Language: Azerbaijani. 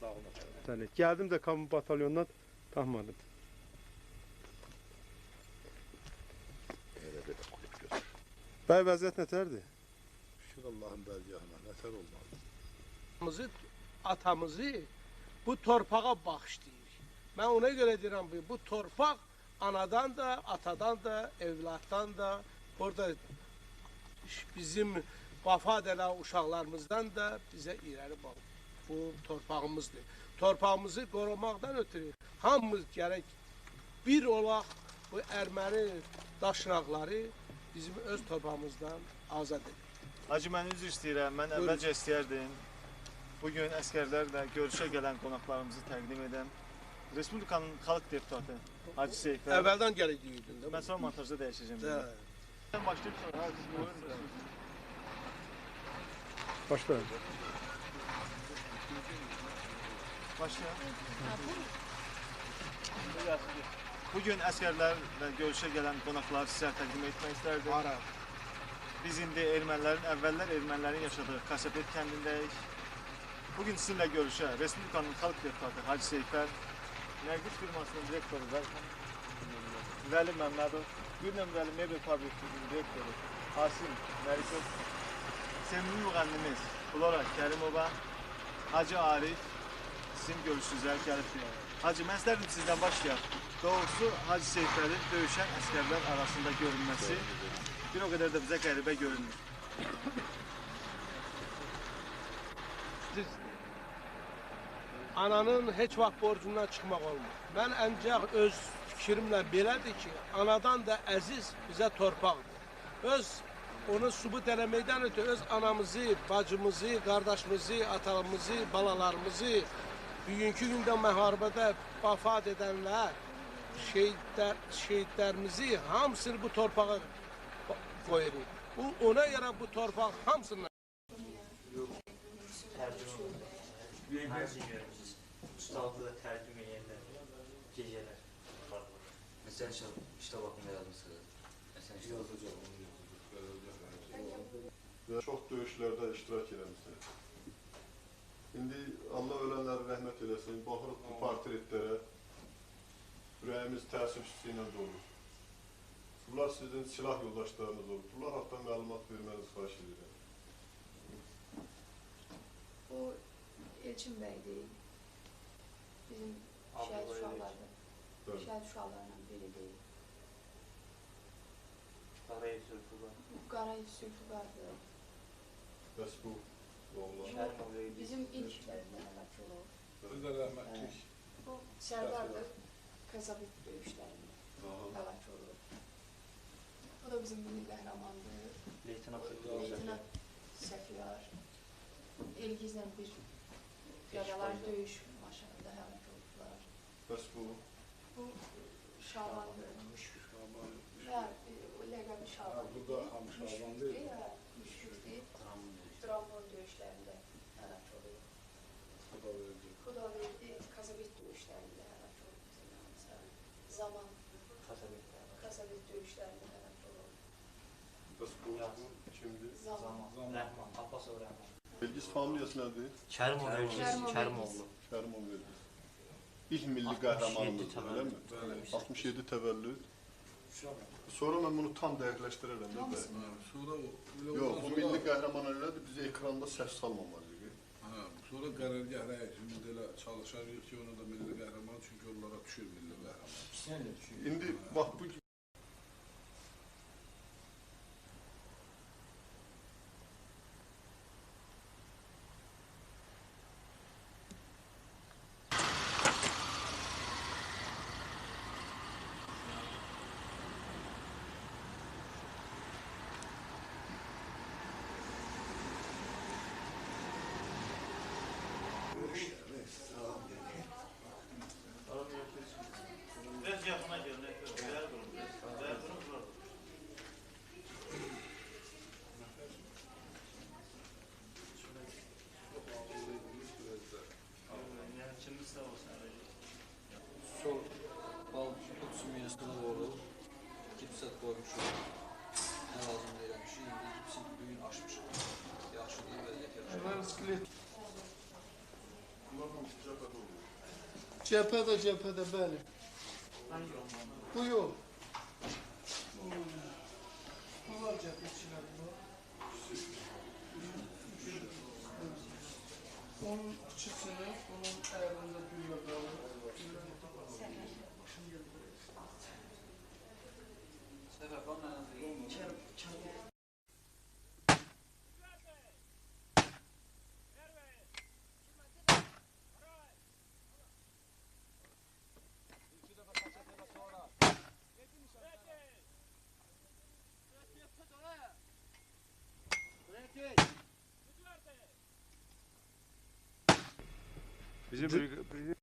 dağılmak. Yani geldim de kamu batalyonundan tahmadım. Öyle böyle kulüp götür. Bey vəziyyət nətərdir? Şükür Allah'ın bərgahına nətər olmalı. Atamızı, atamızı bu torpağa bağışlayır. Mən ona görə deyirəm bu, bu torpaq anadan da, atadan da, evlattan da, burada bizim vafat edən uşaqlarımızdan da bizə irəli bağlı. Bu torpağımızdır. Torpağımızı korumaktan ötürü hamımız gerek bir olaq bu Erməni daşnaqları bizim öz torpağımızdan azad edir. Hacı mən üzr istəyirəm. Mən Buyurun. əvvəlcə istəyərdim. Bu gün əskərlərlə görüşə gələn qonaqlarımızı təqdim edəm. Respublikanın xalq deputatı Hacı Seyfər. Evvelden gerekliydin değil mi? Mən sonra montajda dəyişəcəm. De. Sən başlayıb sonra ha, siz buyurun. Başla. Başla. Bu gün əskərlərlə görüşə gələn qonaqları sizə təqdim etmək istərdim. Ara. Biz indi ermənilərin, əvvəllər ermənilərin yaşadığı Kasapet kəndindəyik. Bugün sizinlə görüşə Respublikanın xalq deputatı Hacı Seyfər, Nəqliş firmasının direktoru Vəli, Məmmədov, Gülnəm Vəli Mebel fabrikasının direktoru Hasim Mərikov, sevimli müğənnimiz Flora Kərimova, Hacı Arif sizin görüşünüzə gəlibdir. Hacı, mən istərdim sizdən başlayaq. Doğrusu Hacı Seyfərin döyüşən əskərlər arasında görünməsi bir o qədər də bizə qəribə görünür. Siz ananın heç vaxt borcundan çıxmaq olmur. Mən ancaq öz fikrimlə belədir ki, anadan da əziz bizə torpaqdır. Öz onu sübut eləməkdən ötürü öz anamızı, bacımızı, qardaşımızı, atamızı, balalarımızı bugünkü gündə müharibədə vəfat edənlər, şehitlər, şehitlərimizi hamısını bu torpağa qoyuruq. Bu ona görə bu torpaq hamısını Tercüme Ustalıkla tercüme edenler, geceler. Mesela işte, bakımda yazmışsınız. Mesela işte və çox döyüşlərdə iştirak eləmisiniz. İndi Allah ölənlərə rəhmət eləsin. Baxırıq bu portretlərə. Ürəyimiz təəssüf hissi ilə dolur. Bunlar sizin silah yoldaşlarınız olub. Bunlar haqqında məlumat vermənizi xahiş edirəm. Bu Elçin Bey'di. Bizim şehit uşaqlardan, Bəli. şehit uşaqlarından biridir. Parayı sürtüler. Bu Qaray Sülfüqardır. Bəs bu oğlan. Bizim ilk həlak olub. Biz de rahmetlik. Bu Sərdardır. Kazabit döyüşlərində Aha. həlak olub. O da bizim milli qəhrəmandır. Leytinat Leytinat Səfiyar. Elgizlə bir yaralar döyüş maşınında həlak oldular. Bəs bu Bu Şabandır. Və e, o Ha, Şaban bu da dedi. Hamı Müşrik Şaban değil. değil ha, müşrikti. Trabzon dövüşlerinde helak oluyor. Bu da öldü. Hudaverdi kasabet dövüşlerinde helak oluyor. bizim yanımıza. Zaman kasabet dövüşlerinde oluyor. Das Buch şimdi Zaman. Zaman. Rahman. Abbas Öğrenmen. Bilgis Familiyası nerede? Kermon Kermon. Ölçüsü Kermoğlu. Kerman Bey. İlk milli 67 kahramanımız öyle mi? 67 tevellüt. Sonra mən bunu tam dəqiqləşdirərəm də. Ha, Sonra o öyle Yox, bu milli qəhrəman elədir, biz ekranda səs salmamalıyıq. Ha, sonra qərargah rəisi biz elə çalışarıq ki, ona da milli qəhrəman çünki onlara düşür milli qəhrəman. İndi bax bu koymuş Ne lazım değil bir şey. Gipsin düğün açmış. Yaxşı değil ve yeter. Bunlar iskelet. Kullanmamış cephede oluyor. Cephede cephede böyle. Bu yol. Bunlar cepheciler bunlar. Onun küçüsünü, onun ayarında duyuyor. Şimdi Bizim, bizim